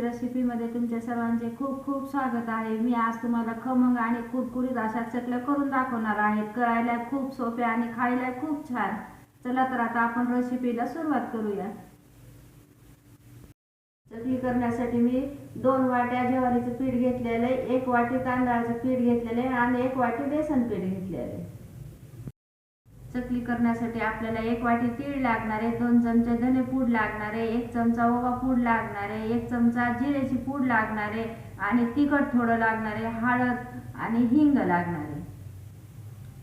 रेसिपीमध्ये तुमच्या सर्वांचे खूप खूप स्वागत आहे. मी आज तुम्हाला खमंग आणि कुरकुरीत अशा चकल्या करून दाखवणार आहे. करायला खूप सोप्या आणि खायला खूप छान. चला तर आता आपण रेसिपीला सुरुवात करूया. चकली करण्यासाठी मी दोन वाट्या ज्वारीचं पीठ घेतलेलं आहे. एक वाटी तांदळाचं पीठ घेतलेलं आहे आणि एक वाटी बेसन पीठ घेतलेलं आहे. चकली करण्यासाठी आपल्याला एक वाटी तीळ लागणार आहे दोन चमचे धने पूड लागणार आहे एक चमचा ओवा पूड लागणार आहे एक चमचा जिऱ्याची पूड लागणार आहे आणि तिखट थोडं लागणार आहे हळद आणि हिंग लागणार आहे.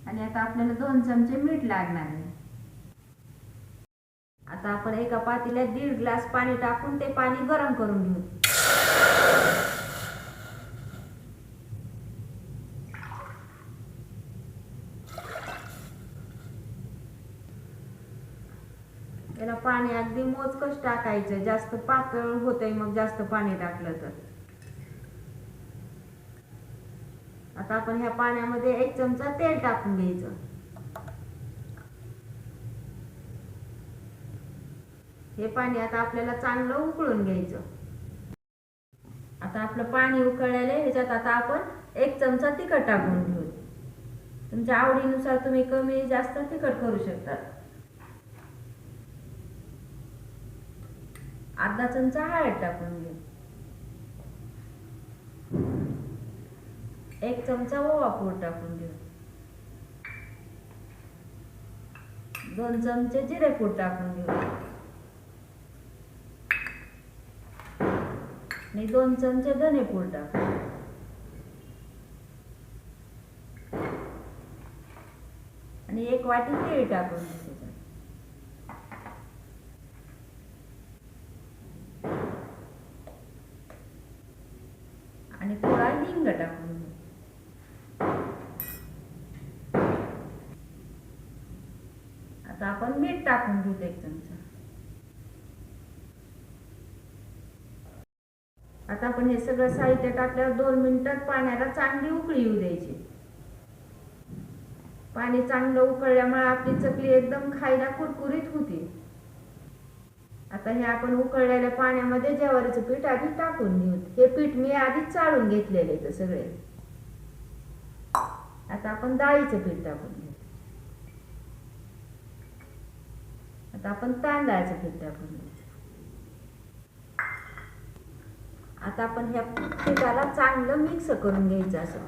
आणि आता आपल्याला दोन चमचे मीठ लागणार आहे. आता आपण एका पातीला दीड ग्लास पाणी टाकून ते पाणी गरम करून घेऊ. त्याला पाणी अगदी मोजकच टाकायचं. जास्त पातळ होतंय मग जास्त पाणी टाकलं तर. आता आपण ह्या पाण्यामध्ये एक चमचा तेल टाकून घ्यायचं. हे पाणी आता आपल्याला चांगलं उकळून घ्यायचं. आता आपलं पाणी उकळलेलं ह्याच्यात आता आपण एक चमचा तिखट टाकून घेऊ. तुमच्या आवडीनुसार तुम्ही कमी जास्त तिखट करू शकता. अर्धा चमचा हळद टाकून घेऊ एक चमचा ओवा पूड टाकून घेऊ दोन चमचे जिरे पूड टाकून घेऊ आणि दोन चमचे धने पूड टाकू आणि एक वाटी तीळ टाकून घेऊ आणि थोडा हिंग टाकून घेऊ आता आपण मीठ टाकून घेऊ एक चमचा. आता आपण हे सगळं साहित्य टाकल्यावर दोन मिनिटात पाण्याला चांगली उकळी येऊ द्यायची. पाणी चांगलं उकळल्यामुळे आपली चकली एकदम खायला कुरकुरीत होती. आता हे आपण उकळलेल्या पाण्यामध्ये ज्वारीचं पीठ आधी टाकून घेऊ. हे पीठ मी आधीच चाळून घेतलेले इथं सगळे. आता आपण डाळीचं पीठ टाकून घेऊ. आता आपण तांदळाचं पीठ टाकून घेऊ. आता आपण ह्या पिठाला चांगलं मिक्स करून घ्यायचं असं.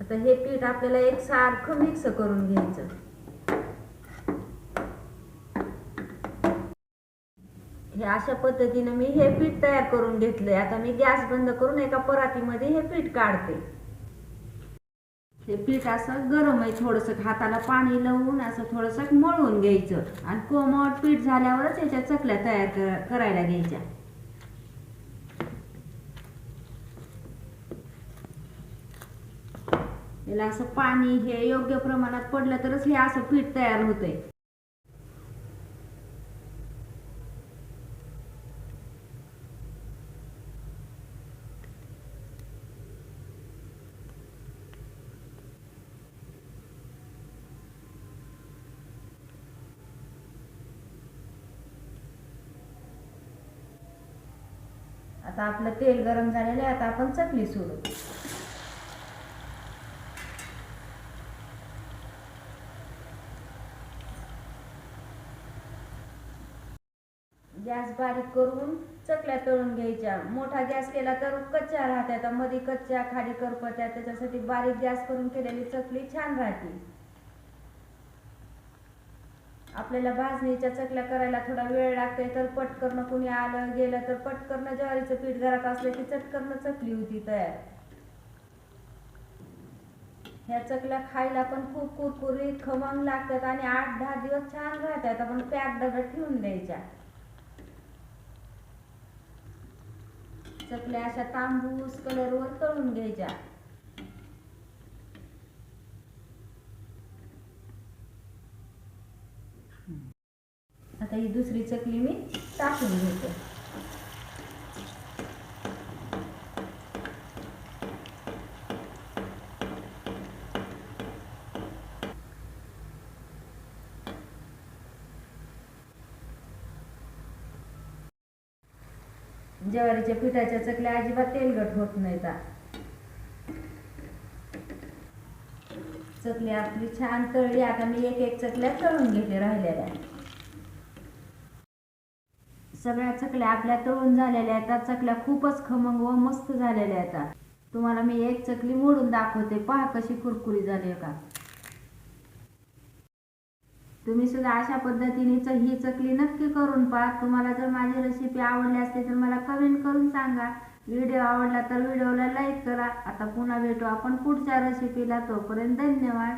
आता हे पीठ आपल्याला एक सारखं मिक्स करून घ्यायचं. हे अशा पद्धतीने मी हे पीठ तयार करून घेतलंय. आता मी गॅस बंद करून एका परातीमध्ये हे पीठ काढते. हे पीठ असं गरम आहे थोडस. हाताला पाणी लावून असं थोडस मळून घ्यायचं. आणि कोमट पीठ झाल्यावरच याच्या चकल्या तयार करायला घ्यायच्या. याला असं पाणी हे योग्य प्रमाणात पडलं तरच हे असं पीठ तयार होतंय. आता आपलं तेल गरम झालेलं आहे आता आपण चकली सोडू. गॅस बारीक करून चकल्या तळून घ्यायच्या. मोठा गॅस केला तर कच्च्या राहत्या मध्ये कच्च्या खाली करपत्या त्याच्यासाठी बारीक गॅस करून केलेली चकली छान राहते. आपल्याला भाजणीच्या चकल्या करायला थोडा वेळ लागतोय तर पटकन कुणी आलं गेलं तर पटकन ज्वारीचं पीठ घरात असलं की चटकन चकली होती तयार. ह्या चकल्या खायला पण खूप कुरकुरीत खमंग लागतात आणि आठ दहा दिवस छान राहतात आपण पॅक डब्यात ठेवून द्यायच्या. चकल्या अशा तांबूस कलरवर तळून घ्यायच्या आता ही दुसरी चकली मी टाकून घेते. ज्वारीच्या पिठाच्या चकल्या अजिबात तेलकट होत नाहीत. चकली आपली छान तळली आता मी एक एक चकल्या तळून घेते राहिलेल्या. सगळ्या चकल्या आपल्या तळून झालेल्या आहेत. चकल्या खूपच खमंग व मस्त झालेल्या आहेत. तुम्हाला मी एक चकली मोडून दाखवते. पहा कशी कुरकुरी झाली का? तुम्ही सुद्धा अशा पद्धतीने च- ही चकली नक्की करून पहा. तुम्हाला जर माझी रेसिपी आवडली असते तर मला कमेंट करून सांगा. व्हिडिओ आवडला तर व्हिडिओला लाईक करा. आता पुन्हा भेटू आपण पुढच्या रेसिपीला तोपर्यंत धन्यवाद.